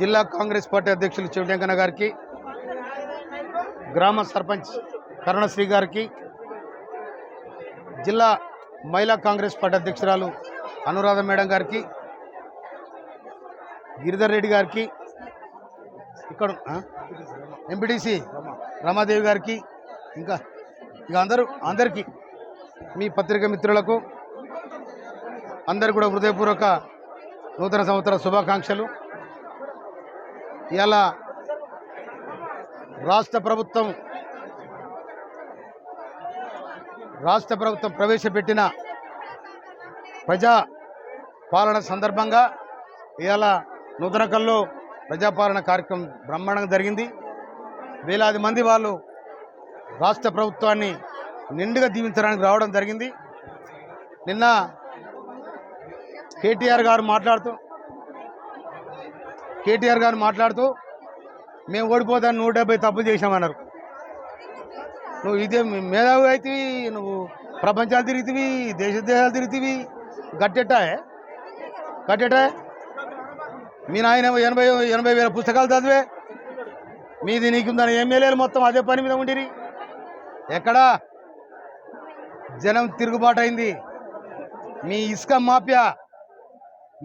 జిల్లా కాంగ్రెస్ పార్టీ అధ్యక్షులు చెవిటెంకన్న గారికి గ్రామ సర్పంచ్ కరుణశ్రీ గారికి జిల్లా మహిళా కాంగ్రెస్ పార్టీ అధ్యక్షురాలు అనురాధ మేడం గారికి గిరిధర్ రెడ్డి గారికి ఇక్కడ ఎంపీటీసీ రమాదేవి గారికి ఇంకా ఇక అందరూ అందరికీ మీ పత్రిక మిత్రులకు అందరు కూడా హృదయపూర్వక నూతన సంవత్సర శుభాకాంక్షలు. ఇలా రాష్ట్ర ప్రభుత్వం రాష్ట్ర ప్రభుత్వం ప్రవేశపెట్టిన ప్రజా పాలన సందర్భంగా ఇవాళ నూతనకల్లో ప్రజాపాలన కార్యక్రమం బ్రహ్మాండంగా జరిగింది. వేలాది మంది వాళ్ళు రాష్ట్ర ప్రభుత్వాన్ని నిండుగా దీవించడానికి రావడం జరిగింది. నిన్న కేటీఆర్ గారు మాట్లాడుతూ కేటీఆర్ గారు మాట్లాడుతూ మేము ఓడిపోతాను నూట డెబ్బై తప్పు చేశామన్నారు. నువ్వు ఇదే మేధావి అవుతుంది నువ్వు ప్రపంచాలు తిరుగుతీవి దేశ దేశాలు తిరుగుతీవి. గట్టెట్టాయే గట్టెట్టాయే మీ నాయన ఎనభై ఎనభై వేల పుస్తకాలు చదివే. మీది నీకుందని ఎమ్మెల్యేలు మొత్తం అదే పని మీద ఉండిరి. ఎక్కడా? జనం తిరుగుబాటు అయింది. మీ ఇసుక మాఫియా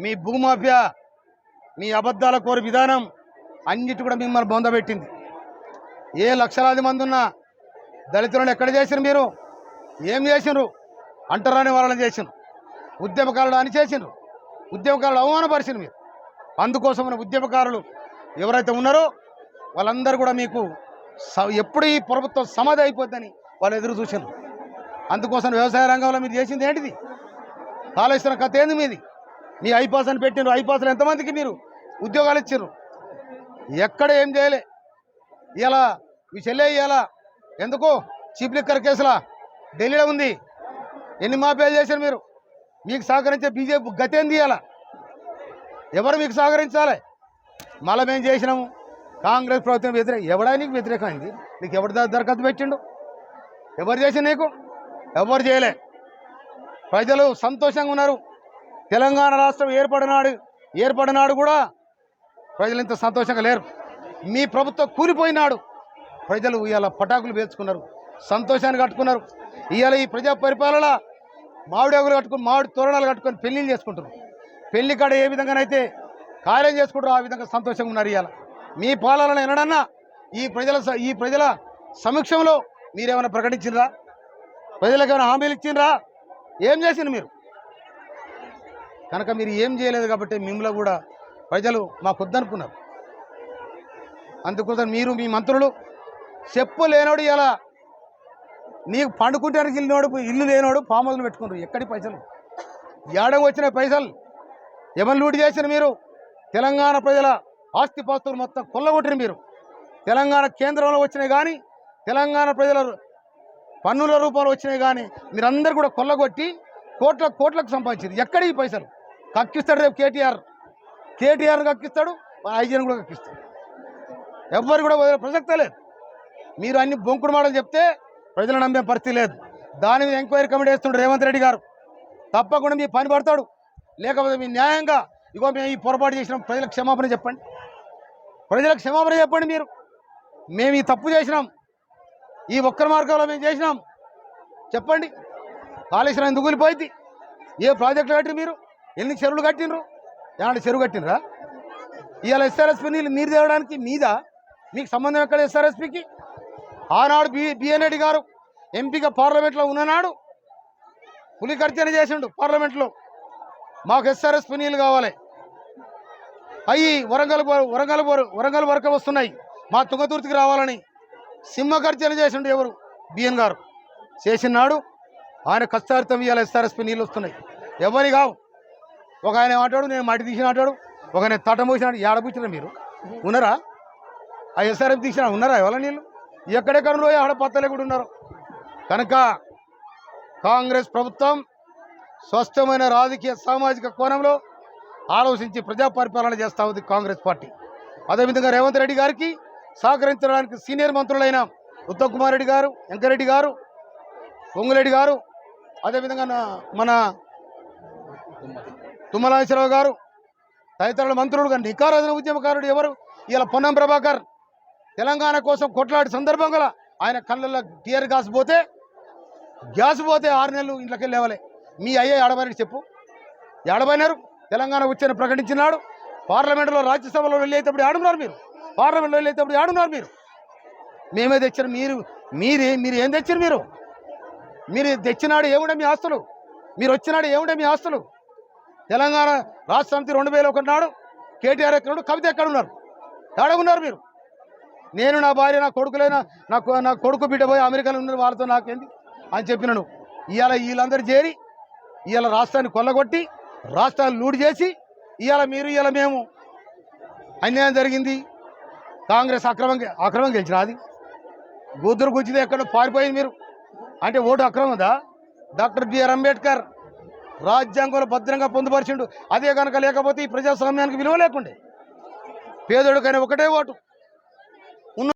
మీ భూమాఫియా మీ అబద్ధాల కోరి విధానం అన్నిటి కూడా మిమ్మల్ని బొందబెట్టింది ఏ లక్షలాది మంది ఉన్నా దళితులను ఎక్కడ చేసిన మీరు? ఏం చేసినారు అంటరాని వాళ్ళని చేసినారు ఉద్యమకారులు అని చేసినారు ఉద్యమకారులు అవమానపరిచిన మీరు. అందుకోసమైన ఉద్యమకారులు ఎవరైతే ఉన్నారో వాళ్ళందరూ కూడా మీకు స- ఎప్పుడు ఈ ప్రభుత్వం సమాధి అయిపోద్దని వాళ్ళు ఎదురు చూసారు. అందుకోసం వ్యవసాయ రంగంలో మీరు చేసింది ఏంటిది? కాళేశ్వరం కథ ఏంది మీది? మీ ఐపాస్ అని పెట్టినారు ఐపాస్లు ఎంతమందికి మీరు ఉద్యోగాలు ఇచ్చారు ఎక్కడ ఏం చేయలే. ఇలా మీ చెల్లె ఇవ్వాలా ఎందుకు? చీప్ లిక్కర్ కేసులా? ఢిల్లీలో ఉంది. ఎన్ని మాఫియాలు చేశారు మీరు? మీకు సహకరించే బీజేపీ గతేంది తీయాలా ఎవరు మీకు సహకరించాలి? మళ్ళీ మేము చేసినాము. కాంగ్రెస్ ప్రభుత్వం వ్యతిరేక ఎవడా నీకు వ్యతిరేకమైంది? నీకు ఎవరి దరఖాస్తు పెట్టిండు? ఎవరు చేసి నీకు? ఎవరు చేయలే. ప్రజలు సంతోషంగా ఉన్నారు. తెలంగాణ రాష్ట్రం ఏర్పడినాడు ఏర్పడినాడు కూడా ప్రజలు ఇంత సంతోషంగా లేరు. మీ ప్రభుత్వం కూలిపోయినాడు. ప్రజలు ఇవాళ పటాకులు పేర్చుకున్నారు సంతోషాన్ని కట్టుకున్నారు. ఇవాళ ఈ ప్రజా పరిపాలన మామిడి ఆకులు కట్టుకుని మామిడి తోరణాలు కట్టుకొని పెళ్ళిళ్ళు చేసుకుంటున్నారు. పెళ్ళి కాడ ఏ విధంగానైతే కార్యం చేసుకుంటారో ఆ విధంగా సంతోషంగా ఉన్నారు ఇవాళ. మీ పాలన ఎన్నడన్నా ఈ ప్రజల స- ఈ ప్రజల సమక్షంలో మీరేమైనా ప్రకటించినరా? ప్రజలకు ఏమైనా హామీలు ఇచ్చిండ్రా? ఏం చేసింది మీరు? కనుక మీరు ఏం చేయలేదు కాబట్టి మిమ్మల్ని కూడా ప్రజలు మాకు వద్దనుకున్నారు అందుకోసం మీరు మీ మంత్రులు చెప్పు లేనోడు ఇలా నీకు పండుకుంటానికి ఇల్లునోడు ఇల్లు లేనోడు పాములను పెట్టుకున్నారు ఎక్కడి పైసలు? ఏడకు వచ్చిన పైసలు? ఎవరు లూటు చేసిన మీరు? తెలంగాణ ప్రజల ఆస్తిపాస్తులు మొత్తం కొల్లగొట్టిన మీరు. తెలంగాణ కేంద్రంలో వచ్చినాయి కానీ తెలంగాణ ప్రజల పన్నుల రూపంలో వచ్చినాయి కానీ మీరందరూ కూడా కొల్లగొట్టి కోట్ల కోట్లకు సంపాదించింది ఎక్కడ ఈ పైసలు? కక్కిస్తాడు రేపు కేటీఆర్. కేటీఆర్ కక్కిస్తాడు ఐజీని కూడా కక్కిస్తాడు. ఎవరు కూడా వదిలే ప్రసక్తే లేదు. మీరు అన్ని బొంకుడు మాటలు చెప్తే ప్రజలు నమ్మే పరిస్థితి లేదు. దాని మీద ఎంక్వైరీ కమిటీ వేస్తుండ్రు రేవంత్ రెడ్డి గారు. తప్పకుండా మీ పని పడతాడు. లేకపోతే మీ న్యాయంగా ఇగో మేము ఈ పొరపాటు చేసినాం ప్రజలకు క్షమాపణ చెప్పండి. ప్రజలకు క్షమాపణ చెప్పండి మీరు. మేము ఈ తప్పు చేసినాం. ఈ ఒక్కరి మార్గంలో మేము చేసినాం. చెప్పండి. కాళేశ్వరం ఎందుకు కూలిపోయింది? ఏ ప్రాజెక్టు కట్టి మీరు? ఎన్ని చెరువులు కట్టినరు ఏమంటే చెరువు కట్టినరా ఇవాళ ఎస్ఆర్ఎస్పీ నీళ్ళు నీరు తేవడానికి మీద? మీకు సంబంధం ఎక్కడ ఎస్ఆర్ఎస్పీకి? ఆనాడు బి బిఎన్రెడ్డి గారు ఎంపీగా పార్లమెంట్లో ఉన్ననాడు పులి ఖర్చన చేసిండు పార్లమెంట్లో. మాకు ఎస్ఆర్ఎస్పీ నీళ్ళు కావాలి. అవి వరంగల్ వరంగల్ వరంగల్ వరకు వస్తున్నాయి. మా తుంగతుర్తికి రావాలని సింహ ఖర్చన చేసిండు ఎవరు? బిఎన్ గారు. చేసినాడు. ఆయన కష్టార్థం ఇవాళ ఎస్ఆర్ఎస్పీ నీళ్ళు వస్తున్నాయి. ఎవరి కావు. ఒక ఆయన ఏమంటాడు నేను మట్టి తీసిన అంటాడు ఒక ఆయన తట పోసినాడు ఏడబుచ్చిన మీరు? ఉన్నారా? ఆ ఎస్ఆర్ఎఫ్ తీసిన ఉన్నారా ఎవరు నీళ్ళు? ఎక్కడెక్కడ ఆడ పత్తలే కూడా ఉన్నారు. కనుక కాంగ్రెస్ ప్రభుత్వం స్వస్థమైన రాజకీయ సామాజిక కోణంలో ఆలోచించి ప్రజా పరిపాలన చేస్తా ఉంది కాంగ్రెస్ పార్టీ. అదేవిధంగా రేవంత్ రెడ్డి గారికి సహకరించడానికి సీనియర్ మంత్రులైన ఉత్తమ్ కుమార్ రెడ్డి గారు వెంకరెడ్డి గారు పొంగులెడ్డి గారు అదేవిధంగా మన తుమ్మలాశ్వరరావు గారు తదితరుల మంత్రులు కానీ నికారాజన ఉద్యమకారుడు ఎవరు? ఇలా పొన్నం ప్రభాకర్ తెలంగాణ కోసం కొట్లాడి సందర్భంగా ఆయన కళ్ళల్లో టీఆర్ గ్యాస్ పోతే గ్యాస్ పోతే ఆరు నెలలు ఇంట్లోకి లేవలే. మీ అయ్యే ఎడబైనట్టు చెప్పు. ఎడబైనారు తెలంగాణ వచ్చని ప్రకటించినాడు. పార్లమెంటులో రాజ్యసభలో వెళ్ళేటప్పుడు ఆడున్నారు మీరు? పార్లమెంట్లో వెళ్ళేటప్పుడు ఆడున్నారు మీరు? మేమే తెచ్చారు మీరు మీరే మీరు ఏం తెచ్చారు మీరు? మీరు తెచ్చినాడు ఏముండే మీ ఆస్తులు? మీరు వచ్చినాడు ఏముండే మీ ఆస్తులు? తెలంగాణ రాష్ట్ర సమితి రెండు వేల ఒకటి నాడు కేటీఆర్ ఎక్కడ ఉన్నాడు, కవిత ఎక్కడ ఉన్నారు ఎక్కడ ఉన్నారు మీరు? నేను నా భార్య నా కొడుకులైనా నా నా కొడుకు బిడ్డ పోయి అమెరికాలో ఉన్నారు. వాళ్ళతో నాకేంది అని చెప్పినాను. ఇవాళ వీళ్ళందరూ చేరి ఇవాళ రాష్ట్రాన్ని కొల్లగొట్టి రాష్ట్రాన్ని లూడి చేసి ఇవాళ మీరు ఇవాళ మేము అన్యాయం జరిగింది. కాంగ్రెస్ అక్రమం అక్రమం గెలిచిన అది? గూతురు గుచ్చింది ఎక్కడ పారిపోయింది మీరు? అంటే ఓటు అక్రమదా డాక్టర్ బిఆర్ అంబేద్కర్ రాజ్యాంగంలో భద్రంగా పొందుపరిచిండు. అదే కనుక లేకపోతే ఈ ప్రజాస్వామ్యానికి విలువ లేకుండే. పేదోడికైనా ఒకటే ఓటు.